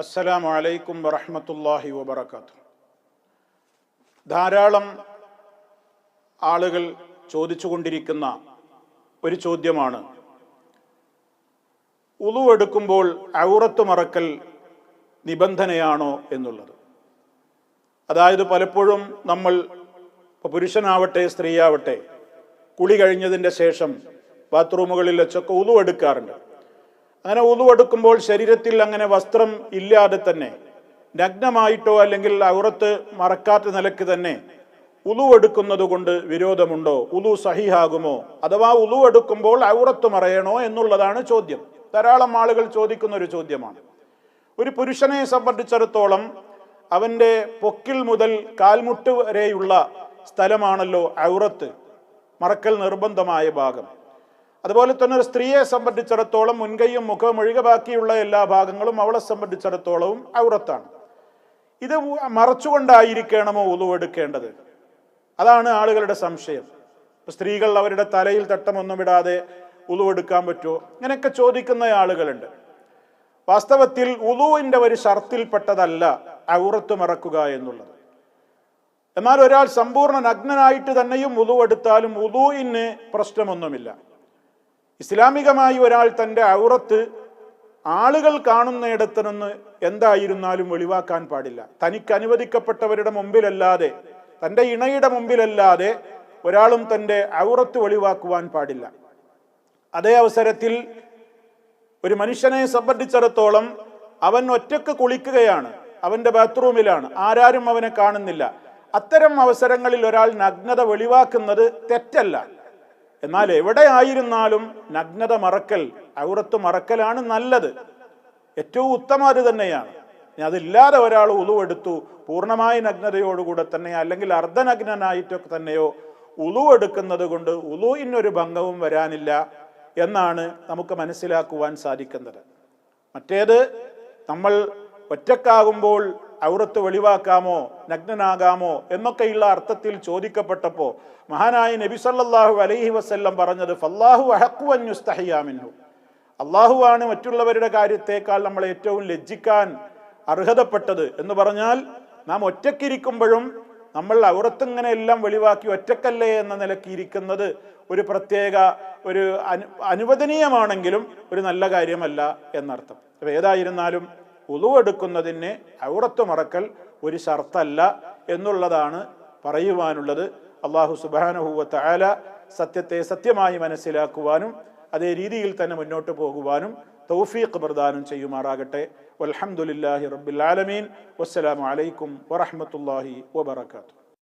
അസ്സലാമു വലൈക്കും വറഹമത്തല്ലാഹി വബറകാതുഹു. ധാരാളം ആളുകൾ ചോദിച്ചുകൊണ്ടിരിക്കുന്ന ഒരു ചോദ്യമാണ്. ഉളുവെടുക്കുമ്പോൾ ഔറത്ത് മറക്കൽ നിബന്ധനയാണോ എന്നുള്ളത്. അതായത് പലപ്പോഴും നമ്മൾ പുരുഷനാവട്ടെ സ്ത്രീയാവട്ടെ കുളി കഴിഞ്ഞതിന്റെ ശേഷം ബാത്റൂമുകളിൽ വെച്ചൊക്കെ ഉളുവെടുക്കാറുണ്ട് അങ്ങനെ ഉതുവെടുക്കുമ്പോൾ ശരീരത്തിൽ അങ്ങനെ വസ്ത്രം ഇല്ലാതെ തന്നെ നഗ്നമായിട്ടോ അല്ലെങ്കിൽ ഔറത്ത് മറക്കാത്ത നിലയ്ക്ക് തന്നെ ഉളുവെടുക്കുന്നത് കൊണ്ട് വിരോധമുണ്ടോ? ഉതു സഹിഹാകുമോ? അഥവാ ഉളുവെടുക്കുമ്പോൾ ഔറത്ത് മറയണോ എന്നുള്ളതാണ് ചോദ്യം. ധാരാളം ആളുകൾ ചോദിക്കുന്ന ഒരു ചോദ്യമാണ്. ഒരു പുരുഷനെ സംബന്ധിച്ചിടത്തോളം അവന്റെ പൊക്കിൽ മുതൽ കാൽമുട്ട് വരെയുള്ള സ്ഥലമാണല്ലോ ഔറത്ത് മറക്കൽ നിർബന്ധമായ ഭാഗം. അതുപോലെ തന്നെ ഒരു സ്ത്രീയെ സംബന്ധിച്ചിടത്തോളം മുൻകൈയും മുഖവും ഒഴികെ ബാക്കിയുള്ള എല്ലാ ഭാഗങ്ങളും അവളെ സംബന്ധിച്ചിടത്തോളവും ഔറത്താണ്. ഇത് മറച്ചുകൊണ്ടായിരിക്കണമോ ഉളുവെടുക്കേണ്ടത് അതാണ് ആളുകളുടെ സംശയം. സ്ത്രീകൾ അവരുടെ തലയിൽ തട്ടമൊന്നും ഇടാതെ ഉളുവെടുക്കാൻ പറ്റുമോ ഇങ്ങനെയൊക്കെ ചോദിക്കുന്ന ആളുകളുണ്ട്. വാസ്തവത്തിൽ ഉളുവിന്റെ ഒരു ഷർത്തിൽപ്പെട്ടതല്ല ഔറത്ത് മറക്കുക എന്നുള്ളത്. എന്നാൽ ഒരാൾ സമ്പൂർണ നഗ്നനായിട്ട് തന്നെയും ഉളുവെടുത്താലും ഉളുവിന് പ്രശ്നമൊന്നുമില്ല. ഇസ്ലാമികമായി ഒരാൾ തന്റെ ഔറത്ത് ആളുകൾ കാണുന്നിടത്ത് നിന്ന് എന്തായിരുന്നാലും വെളിവാക്കാൻ പാടില്ല. തനിക്ക് അനുവദിക്കപ്പെട്ടവരുടെ മുമ്പിലല്ലാതെ തന്റെ ഇണയുടെ മുമ്പിലല്ലാതെ ഒരാളും തന്റെ ഔറത്ത് വെളിവാക്കുവാൻ പാടില്ല. അതേ അവസരത്തിൽ ഒരു മനുഷ്യനെ സംബന്ധിച്ചിടത്തോളം അവൻ ഒറ്റയ്ക്ക് കുളിക്കുകയാണ് അവന്റെ ബാത്റൂമിലാണ് ആരാരും അവനെ കാണുന്നില്ല. അത്തരം അവസരങ്ങളിൽ ഒരാൾ നഗ്നത വെളിവാക്കുന്നത് തെറ്റല്ല. എന്നാൽ എവിടെ ആയിരുന്നാലും നഗ്നത മറക്കൽ ഔറത്ത് മറക്കലാണ് നല്ലത്. ഏറ്റവും ഉത്തമം അത് തന്നെയാണ്. അതില്ലാതെ ഒരാൾ ഉളുവെടുത്തു പൂർണമായ നഗ്നതയോടുകൂടെ തന്നെ അല്ലെങ്കിൽ അർദ്ധനഗ്നനായിട്ടൊക്കെ തന്നെയോ ഉളുവെടുക്കുന്നത് കൊണ്ട് ഉളുവിനൊരു ഭംഗവും വരാനില്ല എന്നാണ് നമുക്ക് മനസ്സിലാക്കുവാൻ സാധിക്കുന്നത്. മറ്റേത് നമ്മൾ ഒറ്റക്കാകുമ്പോൾ ഔറത്ത് വെളിവാക്കാമോ നഗ്നനാകാമോ എന്നൊക്കെയുള്ള അർത്ഥത്തിൽ ചോദിക്കപ്പെട്ടപ്പോൾ മഹാനായ നബി സല്ലാഹു അലൈഹി വസ്ല്ലം പറഞ്ഞത് ഫല്ലാഹു അഹക്കുവന്യുസ്തഹിയാമിന്നു അള്ളാഹുവാണ് മറ്റുള്ളവരുടെ കാര്യത്തേക്കാൾ നമ്മൾ ഏറ്റവും ലജ്ജിക്കാൻ അർഹതപ്പെട്ടത് എന്ന് പറഞ്ഞാൽ നാം ഒറ്റക്കിരിക്കുമ്പോഴും നമ്മൾ ഔറത്തിങ്ങനെ എല്ലാം വെളിവാക്കി ഒറ്റക്കല്ലേ എന്ന നിലയ്ക്ക് ഇരിക്കുന്നത് ഒരു പ്രത്യേക ഒരു അനു അനുവദനീയമാണെങ്കിലും ഒരു നല്ല കാര്യമല്ല എന്നർത്ഥം. അപ്പോൾ ഏതായിരുന്നാലും ഉളുവെടുക്കുന്നതിന് ഔറത്ത് മറക്കൽ ഒരു ഷർത്തല്ല എന്നുള്ളതാണ് പറയുവാനുള്ളത്. അള്ളാഹു സുബാനഹുവത്ത് ആല സത്യത്തെ സത്യമായി മനസ്സിലാക്കുവാനും അതേ രീതിയിൽ തന്നെ മുന്നോട്ട് പോകുവാനും തൗഫീഖ് പ്രദാനം ചെയ്യുമാറാകട്ടെ. അലഹമുല്ലാഹി റബ്ബിൽ ആലമീൻ. വസ്സലാമു അലൈക്കും വറഹ്മത്തുള്ളാഹി വബറകാതുഹു.